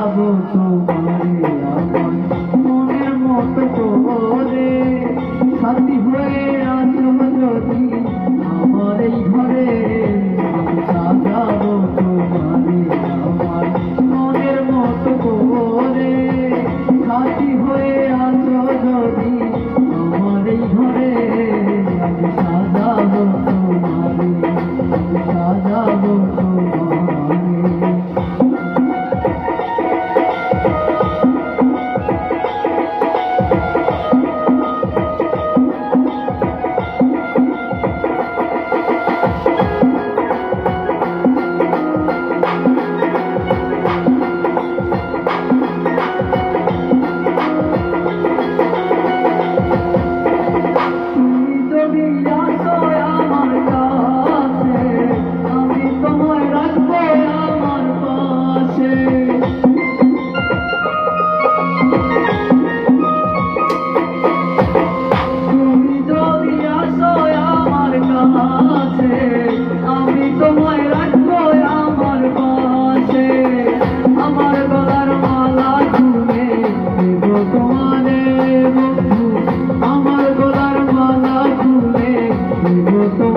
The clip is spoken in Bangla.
পাবো তোমারে আমার মনের মতো করে সাথী হয়ে আসব যদি আমার এই ঘরে। সাজাবো তোমারে আমার। মনের মতো করে সাথী হয়ে আসব যদি তো